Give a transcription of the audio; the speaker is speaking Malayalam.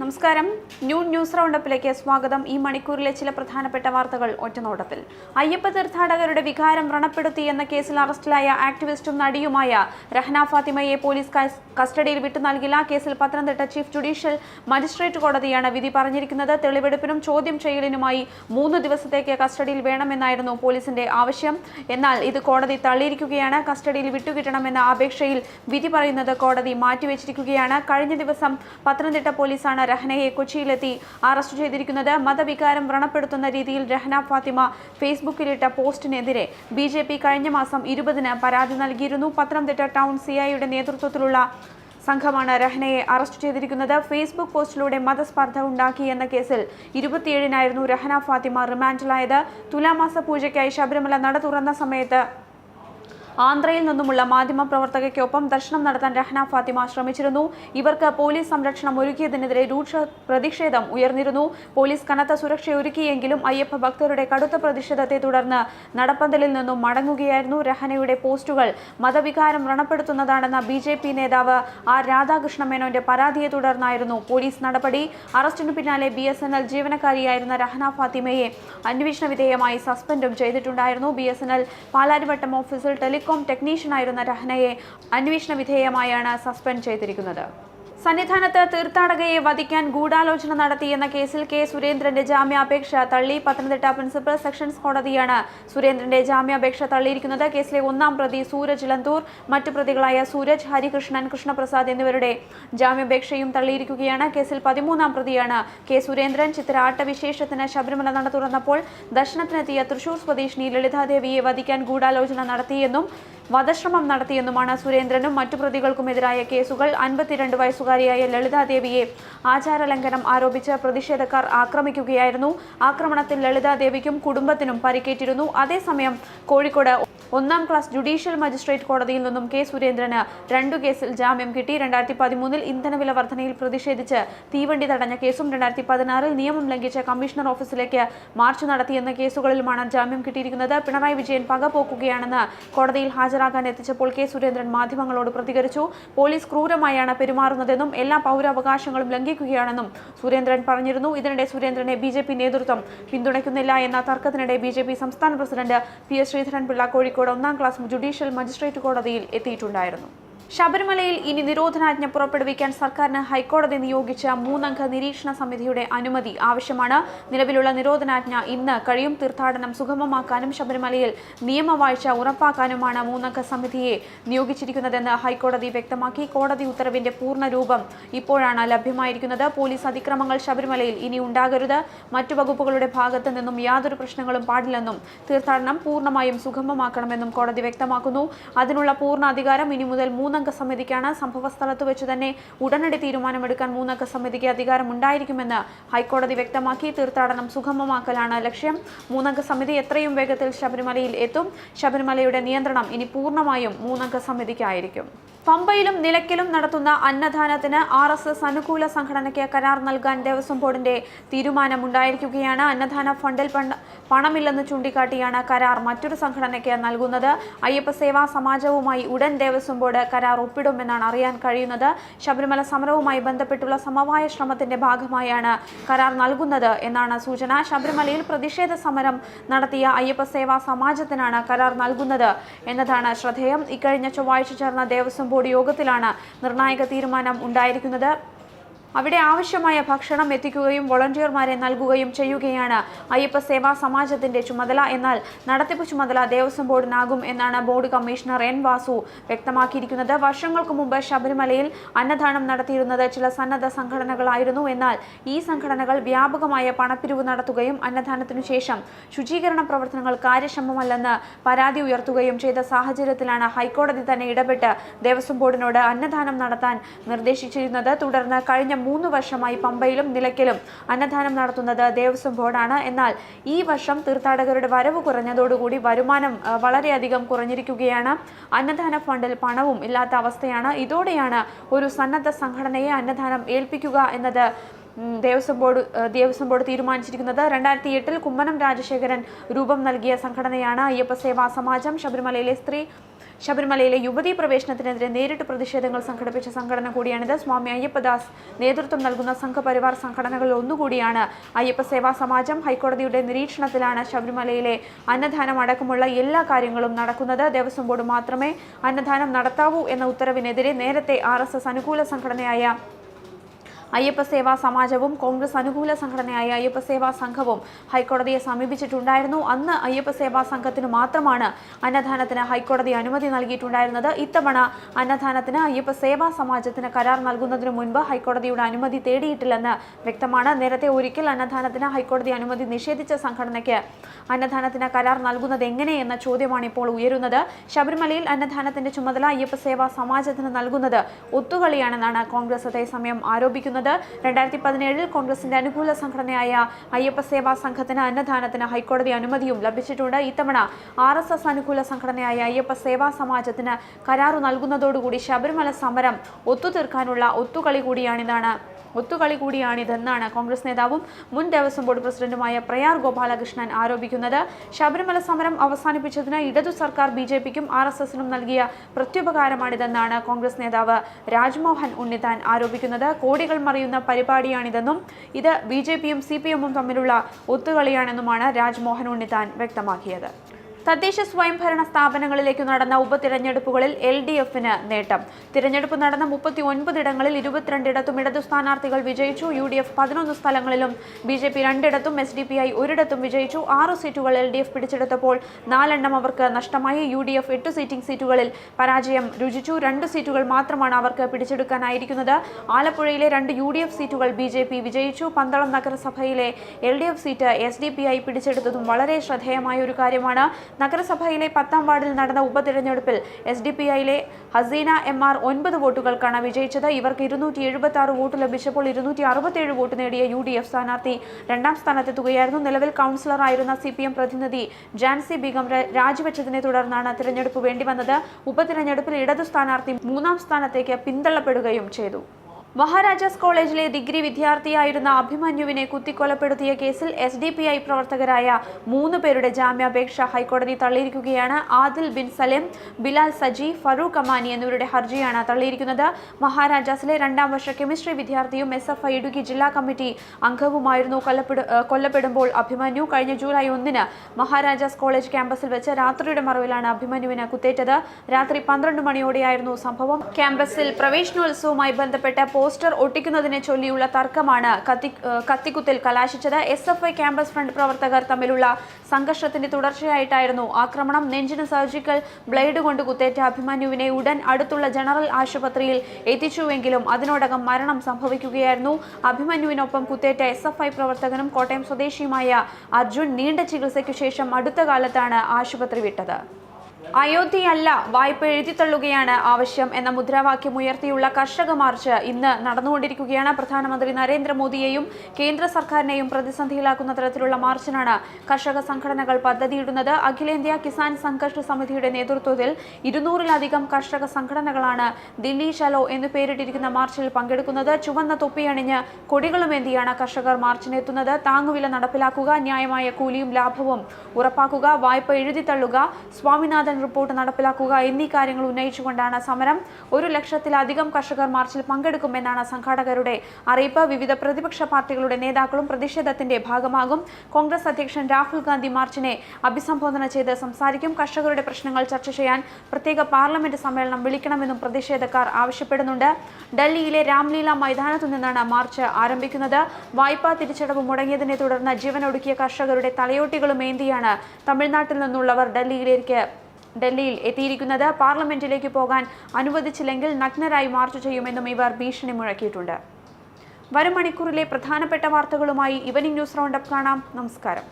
നമസ്കാരം. ന്യൂ ന്യൂസ് റൗണ്ടപ്പിലേക്ക് സ്വാഗതം. ഈ മണിക്കൂറിലെ ചില പ്രധാനപ്പെട്ട വാർത്തകൾ ഒറ്റനോട്ടത്തിൽ. അയ്യപ്പ തീർത്ഥാടകരുടെ വികാരം വ്രണപ്പെടുത്തി എന്ന കേസിൽ അറസ്റ്റിലായ ആക്ടിവിസ്റ്റും നടിയുമായ രഹ്ന ഫാത്തിമയെ പോലീസ് കസ്റ്റഡിയിൽ വിട്ടു നൽകില്ല. കേസിൽ പത്തനംതിട്ട ചീഫ് ജുഡീഷ്യൽ മജിസ്ട്രേറ്റ് കോടതിയാണ് വിധി പറഞ്ഞിരിക്കുന്നത്. തെളിവെടുപ്പിനും ചോദ്യം ചെയ്യലിനുമായി മൂന്ന് ദിവസത്തേക്ക് കസ്റ്റഡിയിൽ വേണമെന്നായിരുന്നു പോലീസിന്റെ ആവശ്യം. എന്നാൽ ഇത് കോടതി തള്ളിയിരിക്കുകയാണ്. കസ്റ്റഡിയിൽ വിട്ടുകിട്ടണമെന്ന അപേക്ഷയിൽ വിധി പറയുന്നത് കോടതി മാറ്റിവെച്ചിരിക്കുകയാണ്. കഴിഞ്ഞ ദിവസം പത്തനംതിട്ട പോലീസാണ് രഹ്നയെ കൊച്ചിയിലെത്തി. അറസ്റ്റ് ചെയ്തിരിക്കുന്നത് മതവികാരം വ്രണപ്പെടുത്തുന്ന രീതിയിൽ രഹന ഫാത്തിമ ഫേസ്ബുക്കിലിട്ട പോസ്റ്റിനെതിരെ ബി ജെ പി കഴിഞ്ഞ മാസം ഇരുപതിന് പരാതി നൽകിയിരുന്നു. പത്തനംതിട്ട ടൗൺ സി ഐയുടെ നേതൃത്വത്തിലുള്ള സംഘമാണ് രഹനയെ അറസ്റ്റ് ചെയ്തിരിക്കുന്നത്. ഫേസ്ബുക്ക് പോസ്റ്റിലൂടെ മതസ്പർദ്ധ ഉണ്ടാക്കി എന്ന കേസിൽ ഇരുപത്തിയേഴിനായിരുന്നു രഹന ഫാത്തിമ റിമാൻഡിലായത്. തുലാമാസ പൂജയ്ക്കായി ശബരിമല നട തുറന്ന സമയത്ത് ആന്ധ്രയിൽ നിന്നുമുള്ള മാധ്യമപ്രവർത്തകയ്ക്കൊപ്പം ദർശനം നടത്താൻ രഹ്ന ഫാത്തിമ ശ്രമിച്ചിരുന്നു. ഇവർക്ക് പോലീസ് സംരക്ഷണം ഒരുക്കിയതിനെതിരെ രൂക്ഷ പ്രതിഷേധം ഉയർന്നിരുന്നു. പോലീസ് കനത്ത സുരക്ഷ ഒരുക്കിയെങ്കിലും അയ്യപ്പ ഭക്തരുടെ കടുത്ത പ്രതിഷേധത്തെ തുടർന്ന് നടപ്പന്തലിൽ നിന്നും മടങ്ങുകയായിരുന്നു രഹനയുടെ പോസ്റ്റുകൾ. മതവികാരം വ്രണപ്പെടുത്തുന്നതാണെന്ന ബി ജെ പി നേതാവ് ആർ രാധാകൃഷ്ണ മേനോന്റെ പരാതിയെ തുടർന്നായിരുന്നു പോലീസ് നടപടി. അറസ്റ്റിനു പിന്നാലെ ബി എസ് എൻ എൽ ജീവനക്കാരിയായിരുന്ന രഹ്ന ഫാത്തിമയെ അന്വേഷണ വിധേയമായി സസ്പെൻഡും ചെയ്തിട്ടുണ്ടായിരുന്നു. B S N L Palarivattam ഓഫീസിൽ ടെലികോം ടെക്നീഷ്യനായിരുന്ന രഹ്നയെ അന്വേഷണ വിധേയമായാണ് സസ്പെൻഡ് ചെയ്തിരിക്കുന്നത്. സന്നിധാനത്ത് തീർത്ഥാടകയെ വധിക്കാൻ ഗൂഢാലോചന നടത്തിയെന്ന കേസിൽ കെ. സുരേന്ദ്രന്റെ ജാമ്യാപേക്ഷ തള്ളി. പത്തനംതിട്ട പ്രിൻസിപ്പൽ സെഷൻസ് കോടതിയാണ് സുരേന്ദ്രന്റെ ജാമ്യാപേക്ഷ തള്ളിയിരിക്കുന്നത്. കേസിലെ ഒന്നാം പ്രതി സൂരജ് ലന്തൂർ മറ്റു പ്രതികളായ സൂരജ് ഹരികൃഷ്ണൻ കൃഷ്ണപ്രസാദ് എന്നിവരുടെ ജാമ്യാപേക്ഷയും തള്ളിയിരിക്കുകയാണ്. കേസിൽ പതിമൂന്നാം പ്രതിയാണ് കെ. സുരേന്ദ്രൻ. ചിത്ര ആട്ടവിശേഷത്തിന് ശബരിമല നട തുറന്നപ്പോൾ ദർശനത്തിനെത്തിയ തൃശൂർ സ്വദേശിനി ലളിതാദേവിയെ വധിക്കാൻ ഗൂഢാലോചന നടത്തിയെന്നും വധശ്രമം നടത്തിയെന്നുമാണ് സുരേന്ദ്രനും മറ്റു പ്രതികൾക്കുമെതിരായ കേസുകൾ അൻപത്തിരണ്ട് വയസ്സുകാരിയായ ലളിതാദേവിയെ ആചാരലംഘനം ആരോപിച്ച് പ്രതിഷേധക്കാർ ആക്രമിക്കുകയായിരുന്നു. ആക്രമണത്തിൽ ലളിതാദേവിക്കും കുടുംബത്തിനും പരിക്കേറ്റിരുന്നു. അതേസമയം കോഴിക്കോട് ഒന്നാം ക്ലാസ് ജുഡീഷ്യൽ മജിസ്ട്രേറ്റ് കോടതിയിൽ നിന്നും കെ സുരേന്ദ്രന് രണ്ടു കേസിൽ ജാമ്യം കിട്ടി. രണ്ടായിരത്തി പതിമൂന്നിൽ ഇന്ധനവില വർധനയിൽ പ്രതിഷേധിച്ച് തീവണ്ടി തടഞ്ഞ കേസും രണ്ടായിരത്തി പതിനാറിൽ നിയമം ലംഘിച്ച കമ്മീഷണർ ഓഫീസിലേക്ക് മാർച്ച് നടത്തിയെന്ന കേസുകളിലുമാണ് ജാമ്യം കിട്ടിയിരിക്കുന്നത്. പിണറായി വിജയൻ പകപോക്കുകയാണെന്ന് കോടതിയിൽ ഹാജരാകാൻ എത്തിച്ചപ്പോൾ കെ സുരേന്ദ്രൻ മാധ്യമങ്ങളോട് പ്രതികരിച്ചു. പോലീസ് ക്രൂരമായാണ് പെരുമാറുന്നതെന്നും എല്ലാ പൗരാവകാശങ്ങളും ലംഘിക്കുകയാണെന്നും സുരേന്ദ്രൻ പറഞ്ഞിരുന്നു. ഇതിനിടെ സുരേന്ദ്രനെ ബി നേതൃത്വം പിന്തുണയ്ക്കുന്നില്ല എന്ന തർക്കത്തിനിടെ ബി സംസ്ഥാന president P S Sreedharan Pillai Kozhikode ഒന്നാം ക്ലാസ് ജുഡീഷ്യൽ മജിസ്ട്രേറ്റ് കോടതിയിൽ എത്തിയിട്ടുണ്ടായിരുന്നു. ശബരിമലയിൽ ഇനി നിരോധനാജ്ഞ പുറപ്പെടുവിക്കാൻ സർക്കാരിന് ഹൈക്കോടതി നിയോഗിച്ച മൂന്നംഗ നിരീക്ഷണ സമിതിയുടെ അനുമതി ആവശ്യമാണ്. നിലവിലുള്ള നിരോധനാജ്ഞ ഇന്ന് കഴിയും തീർത്ഥാടനം സുഗമമാക്കാനും ശബരിമലയിൽ നിയമവാഴ്ച ഉറപ്പാക്കാനുമാണ് മൂന്നംഗ സമിതിയെ നിയോഗിച്ചിരിക്കുന്നതെന്ന് ഹൈക്കോടതി വ്യക്തമാക്കി. കോടതി ഉത്തരവിന്റെ പൂർണ രൂപം ഇപ്പോഴാണ് ലഭ്യമായിരിക്കുന്നത്. പോലീസ് അതിക്രമങ്ങൾ ശബരിമലയിൽ ഇനി ഉണ്ടാകരുത്. മറ്റു വകുപ്പുകളുടെ ഭാഗത്തു നിന്നും യാതൊരു പ്രശ്നങ്ങളും പാടില്ലെന്നും തീർത്ഥാടനം പൂർണമായും സുഗമമാക്കണമെന്നും കോടതി വ്യക്തമാക്കുന്നു. അതിനുള്ള പൂർണ അധികാരം ഇനി മുതൽ മൂന്നംഗ സമിതിക്കാണ് സംഭവസ്ഥലത്ത് വെച്ച് തന്നെ ഉടനടി തീരുമാനമെടുക്കാൻ മൂന്നംഗ സമിതിക്ക് അധികാരമുണ്ടായിരിക്കുമെന്ന് ഹൈക്കോടതി വ്യക്തമാക്കി. തീർത്ഥാടനം സുഗമമാക്കലാണ് ലക്ഷ്യം. മൂന്നംഗ സമിതി എത്രയും വേഗത്തിൽ ശബരിമലയിൽ എത്തും. ശബരിമലയുടെ നിയന്ത്രണം ഇനി പൂർണമായും മൂന്നംഗ സമിതിക്കായിരിക്കും. പമ്പയിലും നിലയ്ക്കലും നടത്തുന്ന അന്നദാനത്തിന് ആർ എസ് എസ് അനുകൂല സംഘടനയ്ക്ക് കരാർ നൽകാൻ ദേവസ്വം ബോർഡിന്റെ തീരുമാനമുണ്ടായിരിക്കുകയാണ്. അന്നദാന ഫണ്ടിൽ പണമില്ലെന്ന് ചൂണ്ടിക്കാട്ടിയാണ് കരാർ മറ്റൊരു സംഘടനയ്ക്ക് നൽകുന്നത്. അയ്യപ്പ സേവാ സമാജവുമായി ഉടൻ ദേവസ്വം ബോർഡ് കരാർ ഒപ്പിടുമെന്നാണ് അറിയാൻ കഴിയുന്നത്. ശബരിമല സമരവുമായി ബന്ധപ്പെട്ടുള്ള സമവായ ശ്രമത്തിന്റെ ഭാഗമായാണ് കരാർ നൽകുന്നത് എന്നാണ് സൂചന. ശബരിമലയിൽ പ്രതിഷേധ സമരം നടത്തിയ അയ്യപ്പ സേവാ സമാജത്തിനാണ് കരാർ നൽകുന്നത് എന്നതാണ് ശ്രദ്ധേയം. ഇക്കഴിഞ്ഞ ചൊവ്വാഴ്ച ചേർന്ന ദേവസ്വം ബോർഡ് യോഗത്തിലാണ് നിർണായക തീരുമാനം ഉണ്ടായിരിക്കുന്നത്. അവിടെ ആവശ്യമായ ഭക്ഷണം എത്തിക്കുകയും വോളണ്ടിയർമാരെ നൽകുകയും ചെയ്യുകയാണ്. അയ്യപ്പ സേവാ സമാജത്തിന്റെ ചുമതല. എന്നാൽ നടത്തിപ്പ് ചുമതല ദേവസ്വം ബോർഡിനാകും എന്നാണ് ബോർഡ് കമ്മീഷണർ എൻ വാസു വ്യക്തമാക്കിയിരിക്കുന്നത്. വർഷങ്ങൾക്ക് മുമ്പ് ശബരിമലയിൽ അന്നദാനം നടത്തിയിരുന്നത് ചില സന്നദ്ധ സംഘടനകളായിരുന്നു. എന്നാൽ ഈ സംഘടനകൾ വ്യാപകമായ പണപ്പിരിവ് നടത്തുകയും അന്നദാനത്തിനു ശേഷം ശുചീകരണ പ്രവർത്തനങ്ങൾ കാര്യക്ഷമമല്ലെന്ന് പരാതി ഉയർത്തുകയും ചെയ്ത സാഹചര്യത്തിലാണ് ഹൈക്കോടതി തന്നെ ഇടപെട്ട് ദേവസ്വം ബോർഡിനോട് അന്നദാനം നടത്താൻ നിർദ്ദേശിച്ചിരുന്നത്. തുടർന്ന് കഴിഞ്ഞ മൂന്ന് വർഷമായി പമ്പയിലും നിലയ്ക്കലും അന്നദാനം നടത്തുന്നത് ദേവസ്വം ബോർഡാണ്. എന്നാൽ ഈ വർഷം തീർത്ഥാടകരുടെ വരവ് കുറഞ്ഞതോടുകൂടി വരുമാനം വളരെയധികം കുറഞ്ഞിരിക്കുകയാണ്. അന്നദാന ഫണ്ടിൽ പണവും ഇല്ലാത്ത അവസ്ഥയാണ്. ഇതോടെയാണ് ഒരു സന്നദ്ധ സംഘടനയെ അന്നദാനം ഏൽപ്പിക്കുക എന്നത് ദേവസ്വം ബോർഡ് ദേവസ്വം ബോർഡ് തീരുമാനിച്ചിരിക്കുന്നത്. രണ്ടായിരത്തി എട്ടിൽ കുമ്മനം രാജശേഖരൻ രൂപം നൽകിയ സംഘടനയാണ് അയ്യപ്പ സേവാ സമാജം. ശബരിമലയിലെ സ്ത്രീ ശബരിമലയിലെ യുവതീ പ്രവേശനത്തിനെതിരെ നേരിട്ട് പ്രതിഷേധങ്ങൾ സംഘടിപ്പിച്ച സംഘടന കൂടിയാണിത്. സ്വാമി അയ്യപ്പദാസ് നേതൃത്വം നൽകുന്ന സംഘപരിവാർ സംഘടനകളിൽ ഒന്നുകൂടിയാണ് അയ്യപ്പ സേവാ സമാജം. ഹൈക്കോടതിയുടെ നിരീക്ഷണത്തിലാണ് ശബരിമലയിലെ അന്നദാനം അടക്കമുള്ള എല്ലാ കാര്യങ്ങളും നടക്കുന്നത്. ദേവസ്വം ബോർഡ് മാത്രമേ അന്നദാനം നടത്താവൂ എന്ന ഉത്തരവിനെതിരെ നേരത്തെ ആർ അനുകൂല സംഘടനയായ അയ്യപ്പ സേവാ സമാജവും കോൺഗ്രസ് അനുകൂല സംഘടനയായ അയ്യപ്പ സേവാ സംഘവും ഹൈക്കോടതിയെ സമീപിച്ചിട്ടുണ്ടായിരുന്നു. അന്ന് അയ്യപ്പ സേവാ സംഘത്തിന് മാത്രമാണ് അന്നദാനത്തിന് ഹൈക്കോടതി അനുമതി നൽകിയിട്ടുണ്ടായിരുന്നത്. ഇത്തവണ അന്നദാനത്തിന് അയ്യപ്പ സേവാ സമാജത്തിന് കരാർ നൽകുന്നതിന് മുൻപ് ഹൈക്കോടതിയുടെ അനുമതി തേടിയിട്ടില്ലെന്ന് വ്യക്തമാണ്. നേരത്തെ ഒരിക്കൽ അന്നദാനത്തിന് ഹൈക്കോടതി അനുമതി നിഷേധിച്ച സംഘടനയ്ക്ക് അന്നദാനത്തിന് കരാർ നൽകുന്നത് എങ്ങനെയെന്ന ചോദ്യമാണ് ഇപ്പോൾ ഉയരുന്നത്. ശബരിമലയിൽ അന്നദാനത്തിന്റെ ചുമതല അയ്യപ്പ സേവാ സമാജത്തിന് നൽകുന്നത് ഒത്തുകളിയാണെന്നാണ് കോൺഗ്രസ് അതേസമയം ആരോപിക്കുന്നത്. രണ്ടായിരത്തി പതിനേഴിൽ കോൺഗ്രസിന്റെ അനുകൂല സംഘടനയായ അയ്യപ്പ സേവാ സംഘത്തിന് അന്നദാനത്തിന് ഹൈക്കോടതി അനുമതിയും ലഭിച്ചിട്ടുണ്ട്. ഇത്തവണ ആർ എസ് എസ് അനുകൂല സംഘടനയായ അയ്യപ്പ സേവാ സമാജത്തിന് കരാറു നൽകുന്നതോടുകൂടി ശബരിമല സമരം ഒത്തുതീർക്കാനുള്ള ഒത്തുകളി കൂടിയാണിതാണ്. ഒത്തുകളി കൂടിയാണിതെന്നാണ് കോൺഗ്രസ് നേതാവും മുൻ ദേവസ്വം ബോർഡ് പ്രസിഡന്റുമായ പ്രയാർ ഗോപാലകൃഷ്ണൻ ആരോപിക്കുന്നത്. ശബരിമല സമരം അവസാനിപ്പിച്ചതിന് ഇടതു സർക്കാർ ബി ജെ പിക്കും ആർ എസ് എസിനും നൽകിയ പ്രത്യുപകാരമാണിതെന്നാണ് കോൺഗ്രസ് നേതാവ് രാജ്മോഹൻ ഉണ്ണിത്താൻ ആരോപിക്കുന്നത്. കോടികൾ മറിയുന്ന പരിപാടിയാണിതെന്നും ഇത് ബി ജെ പിയും സി പി എമ്മും തമ്മിലുള്ള ഒത്തുകളിയാണെന്നുമാണ് രാജ്മോഹൻ ഉണ്ണിത്താൻ വ്യക്തമാക്കിയത്. തദ്ദേശ സ്വയംഭരണ സ്ഥാപനങ്ങളിലേക്ക് നടന്ന ഉപതിരഞ്ഞെടുപ്പുകളിൽ എൽ ഡി എഫിന് നേട്ടം. തിരഞ്ഞെടുപ്പ് നടന്ന മുപ്പത്തി ഒൻപതിടങ്ങളിൽ ഇരുപത്തിരണ്ടിടത്തും ഇടതു സ്ഥാനാർത്ഥികൾ വിജയിച്ചു. യു ഡി എഫ് പതിനൊന്ന് സ്ഥലങ്ങളിലും ബി ജെ പി രണ്ടിടത്തും എസ് ഡി പി ഐ ഒരിടത്തും വിജയിച്ചു. ആറ് സീറ്റുകൾ എൽ ഡി എഫ് പിടിച്ചെടുത്തപ്പോൾ നാലെണ്ണം അവർക്ക് നഷ്ടമായി. യു ഡി എഫ് എട്ട് സീറ്റിംഗ് സീറ്റുകളിൽ പരാജയം രുചിച്ചു. രണ്ട് സീറ്റുകൾ മാത്രമാണ് അവർക്ക് പിടിച്ചെടുക്കാനായിരിക്കുന്നത്. ആലപ്പുഴയിലെ രണ്ട് യു ഡി എഫ് സീറ്റുകൾ ബി ജെ പി വിജയിച്ചു. പന്തളം നഗരസഭയിലെ L D F seat S D P I പിടിച്ചെടുത്തതും വളരെ ശ്രദ്ധേയമായ ഒരു കാര്യമാണ്. നഗരസഭയിലെ പത്താം വാർഡിൽ നടന്ന ഉപതിരഞ്ഞെടുപ്പിൽ എസ് ഡി പി ഐയിലെ ഹസീന എം ആർ ഒൻപത് വോട്ടുകൾക്കാണ് വിജയിച്ചത്. ഇവർക്ക് ഇരുന്നൂറ്റി എഴുപത്തി ആറ് വോട്ട് ലഭിച്ചപ്പോൾ ഇരുന്നൂറ്റി അറുപത്തിയേഴ് വോട്ട് നേടിയ യു ഡി എഫ് സ്ഥാനാർത്ഥി രണ്ടാം സ്ഥാനത്തെത്തുകയായിരുന്നു. നിലവിൽ കൗൺസിലറായിരുന്ന സി പി എം പ്രതിനിധി ജാൻസി ബീഗം രാജിവെച്ചതിനെ തുടർന്നാണ് തിരഞ്ഞെടുപ്പ് വേണ്ടിവന്നത്. ഉപതിരഞ്ഞെടുപ്പിൽ ഇടതു സ്ഥാനാർത്ഥി മൂന്നാം സ്ഥാനത്തേക്ക് പിന്തള്ളപ്പെടുകയും ചെയ്തു. മഹാരാജാസ് കോളേജിലെ ഡിഗ്രി വിദ്യാർത്ഥിയായിരുന്ന അഭിമന്യുവിനെ കുത്തിക്കൊലപ്പെടുത്തിയ കേസിൽ എസ് ഡി പി ഐ പ്രവർത്തകരായ മൂന്ന് പേരുടെ ജാമ്യാപേക്ഷ ഹൈക്കോടതി തള്ളിയിരിക്കുകയാണ്. ആദിൽ ബിൻ സലിം ബിലാൽ സജി ഫറൂഖ് അമാനി എന്നിവരുടെ ഹർജിയാണ് തള്ളിയിരിക്കുന്നത്. മഹാരാജാസിലെ രണ്ടാം വർഷ കെമിസ്ട്രി വിദ്യാർത്ഥിയും എസ് എഫ് ഐ ഇടുക്കി ജില്ലാ കമ്മിറ്റി അംഗവുമായിരുന്നു കൊല്ലപ്പെടു കൊല്ലപ്പെടുമ്പോൾ അഭിമന്യു. കഴിഞ്ഞ ജൂലൈ ഒന്നിന് മഹാരാജാസ് കോളേജ് ക്യാമ്പസിൽ വെച്ച് രാത്രിയുടെ മറവിലാണ് അഭിമന്യുവിന് കുത്തേറ്റത്. രാത്രി പന്ത്രണ്ട് മണിയോടെയായിരുന്നു സംഭവം. ക്യാമ്പസിൽ പ്രവേശനോത്സവവുമായി ബന്ധപ്പെട്ട പോസ്റ്റർ ഒട്ടിക്കുന്നതിനെ ചൊല്ലിയുള്ള തർക്കമാണ് കത്തി കത്തിക്കുത്തിൽ കലാശിച്ചത്. S F I campus front പ്രവർത്തകർ തമ്മിലുള്ള സംഘർഷത്തിന്റെ തുടർച്ചയായിട്ടായിരുന്നു ആക്രമണം. നെഞ്ചിന് സർജിക്കൽ ബ്ലേഡ് കൊണ്ട് കുത്തേറ്റ അഭിമന്യുവിനെ ഉടൻ അടുത്തുള്ള ജനറൽ ആശുപത്രിയിൽ എത്തിച്ചുവെങ്കിലും അതിനോടകം മരണം സംഭവിക്കുകയായിരുന്നു. അഭിമന്യുവിനൊപ്പം കുത്തേറ്റ എസ് എഫ് ഐ പ്രവർത്തകനും കോട്ടയം സ്വദേശിയുമായ അർജുൻ നീണ്ട ചികിത്സയ്ക്കു ശേഷം അടുത്ത കാലത്താണ് ആശുപത്രി വിട്ടത്. അയോധ്യയല്ല വായ്പ എഴുതിത്തള്ളുകയാണ് ആവശ്യം എന്ന മുദ്രാവാക്യം ഉയർത്തിയുള്ള കർഷക മാർച്ച് ഇന്ന് നടന്നുകൊണ്ടിരിക്കുകയാണ്. പ്രധാനമന്ത്രി നരേന്ദ്രമോദിയെയും കേന്ദ്ര സർക്കാരിനെയും പ്രതിസന്ധിയിലാക്കുന്ന തരത്തിലുള്ള മാർച്ചിനാണ് കർഷക സംഘടനകൾ പദ്ധതിയിടുന്നത്. അഖിലേന്ത്യാ കിസാൻ സംഘർഷ് സമിതിയുടെ നേതൃത്വത്തിൽ ഇരുന്നൂറിലധികം കർഷക സംഘടനകളാണ് ദില്ലി ചലോ എന്നു പേരിട്ടിരിക്കുന്ന മാർച്ചിൽ പങ്കെടുക്കുന്നത്. ചുവന്ന തൊപ്പിയണിഞ്ഞ് കൊടികളുമേന്തിയാണ് കർഷകർ മാർച്ചിനെത്തുന്നത്. താങ്ങുവില നടപ്പിലാക്കുക ന്യായമായ കൂലിയും ലാഭവും ഉറപ്പാക്കുക വായ്പ എഴുതിത്തള്ളുക സ്വാമിനാഥൻ റിപ്പോർട്ട് നടപ്പിലാക്കുക എന്നീ കാര്യങ്ങൾ ഉന്നയിച്ചുകൊണ്ടാണ് സമരം. ഒരു ലക്ഷത്തിലധികം കർഷകർ മാർച്ചിൽ പങ്കെടുക്കുമെന്നാണ് സംഘാടകരുടെ അറിയിപ്പ്. വിവിധ പ്രതിപക്ഷ പാർട്ടികളുടെ നേതാക്കളും പ്രതിഷേധത്തിന്റെ ഭാഗമാകും. കോൺഗ്രസ് അധ്യക്ഷൻ രാഹുൽ ഗാന്ധി മാർച്ചിനെ അഭിസംബോധന ചെയ്ത് സംസാരിക്കും. കർഷകരുടെ പ്രശ്നങ്ങൾ ചർച്ച ചെയ്യാൻ പ്രത്യേക പാർലമെന്റ് സമ്മേളനം വിളിക്കണമെന്നും പ്രതിഷേധക്കാർ ആവശ്യപ്പെടുന്നുണ്ട്. ഡൽഹിയിലെ രാംലീല മൈതാനത്തു നിന്നാണ് മാർച്ച് ആരംഭിക്കുന്നത്. വായ്പാ തിരിച്ചടവ് മുടങ്ങിയതിനെ തുടർന്ന് ജീവനൊടുക്കിയ കർഷകരുടെ തലയോട്ടികളും ഏന്തിയാണ്. തമിഴ്നാട്ടിൽ നിന്നുള്ളവർ ഡൽഹിയിലേക്ക് ഡൽഹിയിൽ എത്തിയിരിക്കുന്നത്. പാർലമെന്റിലേക്ക് പോകാൻ അനുവദിച്ചില്ലെങ്കിൽ നഗ്നരായി മാർച്ച് ചെയ്യുമെന്നും ഇവർ ഭീഷണി മുഴക്കിയിട്ടുണ്ട്. വരും മണിക്കൂറിലെ പ്രധാനപ്പെട്ട വാർത്തകളുമായി ഇവനിംഗ് ന്യൂസ് റൗണ്ടപ്പ് കാണാം. നമസ്കാരം.